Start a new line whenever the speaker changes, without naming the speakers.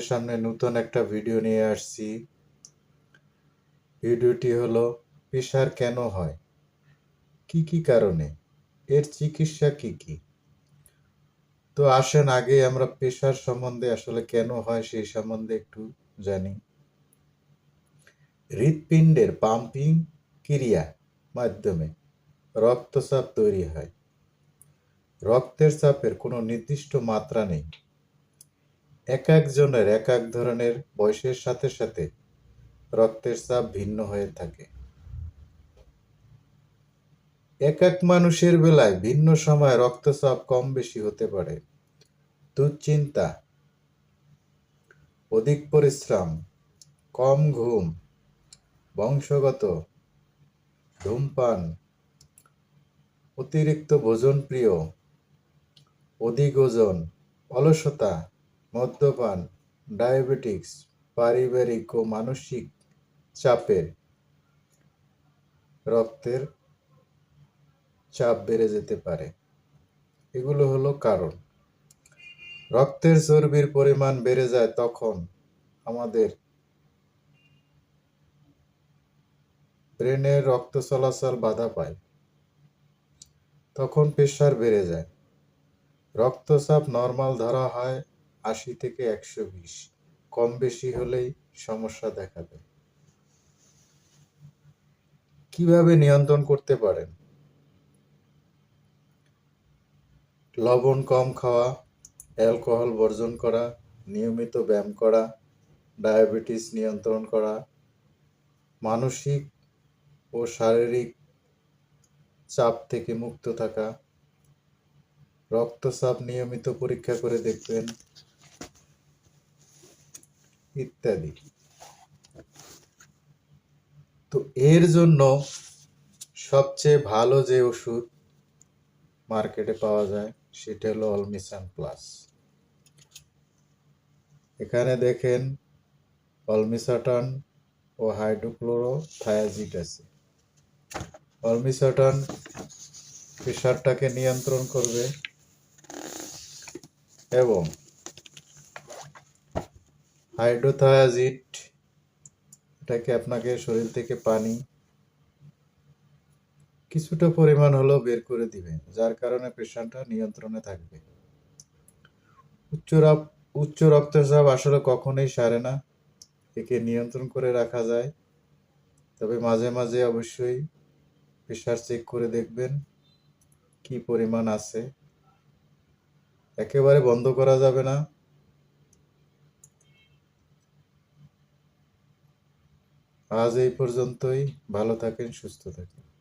সামনে নতুন একটা ভিডিও নিয়ে আসছি। ভিডিওটি হলো প্রেশার কেন হয়? কি কি কারণে? এর চিকিৎসা কি কি? তো আসেন, আগে আমরা প্রেশার সম্বন্ধে আসলে কেন হয় সেই সম্বন্ধে একটু জানি। হৃৎপিণ্ডের পাম্পিং ক্রিয়া মাধ্যমে রক্তচাপ তৈরি হয়। রক্তের চাপের কোনো নির্দিষ্ট মাত্রা নেই। এক একজনের এক এক ধরনের বয়সের সাথে সাথে রক্তের চাপ ভিন্ন হয়ে থাকে। এক এক মানুষের বেলায় ভিন্ন সময় রক্তচাপ কম বেশি হতে পারে। দুশ্চিন্তা, অধিক পরিশ্রম, কম ঘুম, বংশগত ধূমপান, অতিরিক্ত ভোজন প্রিয় অধিক ওজন, অলসতা মদ্যপান, ডায়াবেটিক্স, পারিবারিক ও মানসিক চাপের রক্তের চাপ বেড়ে যেতে পারে। এগুলো হলো কারণ। রক্তের চর্বির পরিমাণ বেড়ে যায় তখন আমাদের ব্রেনের রক্ত চলাচল বাধা পায়। তখন প্রেশার বেড়ে যায়। রক্তচাপ নর্মাল ধরা হয় আশি থেকে একশো বিশ। কম বেশি হলেই সমস্যা দেখা দেয়। কীভাবে নিয়ন্ত্রণ করতে পারেন? লবণ কম খাওয়া, অ্যালকোহল বর্জন করা, নিয়মিত ব্যায়াম করা, ডায়াবেটিস নিয়ন্ত্রণ করা, মানসিক ও শারীরিক চাপ থেকে মুক্ত থাকা, রক্তচাপ নিয়মিত পরীক্ষা করে দেখবেন ইত্যাদি। তো এর জন্য সবচেয়ে ভালো যে ওষুধ মার্কেটে পাওয়া যায়, সেটা হলো অলমিসান প্লাস এখানে দেখেন অলমিসাটন ও হাইড্রোক্লোরো থায়াজিড আছে অলমিসাটন প্রেশারটাকে নিয়ন্ত্রণ করবে এবং হাইড্রোথায়াজিড, এটাকে আপনাকে শরীর থেকে পানি কিছুটা পরিমাণ হলেও বের করে দিবে যার কারণে প্রেশারটা নিয়ন্ত্রণে থাকবে। উচ্চ উচ্চ রক্তচাপ আসলে কখনোই সারে না, একে নিয়ন্ত্রণ করে রাখা যায়। তবে মাঝে মাঝে অবশ্যই প্রেশার চেক করে দেখবেন কি পরিমাণ আছে। একেবারে বন্ধ করা যাবে না। আজ এই পর্যন্তই। ভালো থাকেন সুস্থ থাকেন।